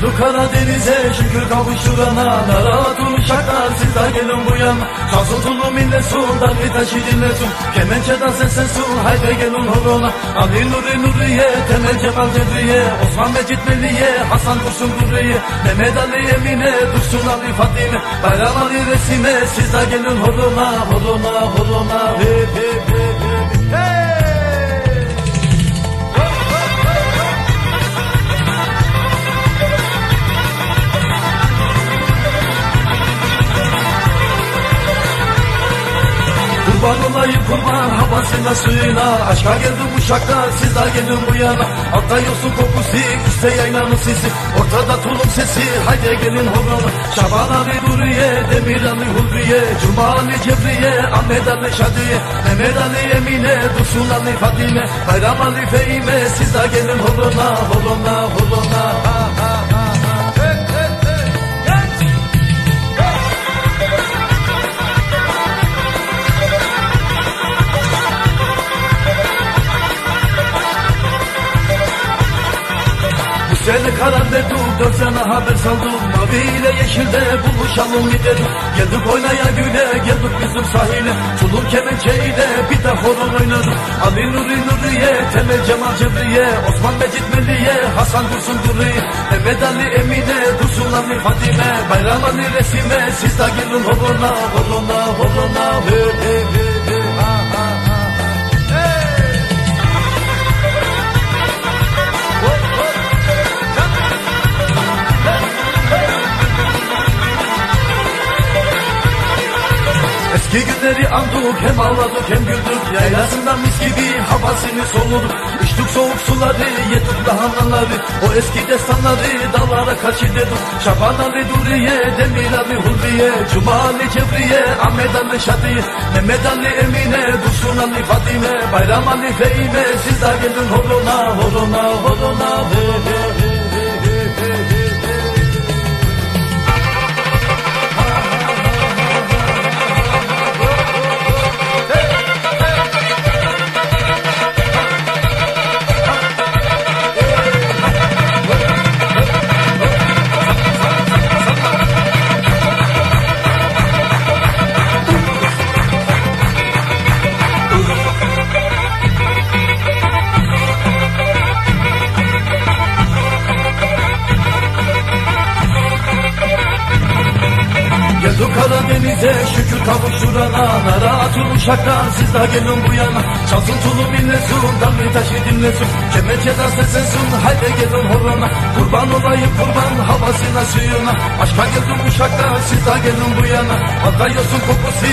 Geldik Karadeniz'e şükür kavuşturana Narahatun uşaklar siz de gelin bu yana. Çalsın tulu millet sun dalga taşı dinlesin Kemençeden seslen sun haydi gelin horona. Ali Nuri Nuriye Temel Cemal Cedriye Osman Mecit Meliye Hasan Dursun Durriye. Mehmet Ali Emine Dursun Ali Fatime. Bayram Ali Resime siz de gelin horona Horona horona. Hep hep Kurban olayım kurban havasına suyuna Aşka geldim uşaklar siz de gelin bu yana. Altta yosun kokusu üstte yaylanın sesi Ortada tulum sesi haydi gelin horona Şaban Ali Duriye Demir Ali Hurriye Cuma Ali Cebriye Ahmet Ali Şadiye. Mehmet Ali Emine Dursun Ali Fatime Bayram Ali Fehime siz de gelin horona Horona horona ha Karardı dört sene haber saldım. Mavi ile yeşilde buluşalım gidelim. Geldik oynaya güne geldik bizim sahile. Çulur kemençeyle bir de horon oynadık Ali Nuri Nuriye Temel Cemal Cebriye Osman Mecit Meliye Hasan Dursun Duriye Mehmet Ali Emine Dursun Ali Fatime Bayram Ali Resime. Siz de gelin horona horona horona Eski günleri andık hem ağladık hem güldük. Yaylasından mis gibi havasını soluduk. İçtik soğuk suları yedik lahanaları O eski destanları dağlara karşı dedik. Şaban Ali Duriye, Demir Ali Hurriye Cuma Ali Cebriye, Ahmet Ali Şadiye Mehmet Ali Emine, Dursun Ali Fatime Bayram Ali Fehime Siz de gelin horona, horona, horona he he uşaklar siz de gelin bu yana. Çalsın tulu minlesun damlı taşı dinlesin. Kemençeden seslensin haydi gelin horona Kurban olayım kurban havasına suyuna. Aşka geldim uşaklar siz de gelin bu yana. Alta yosun kokusu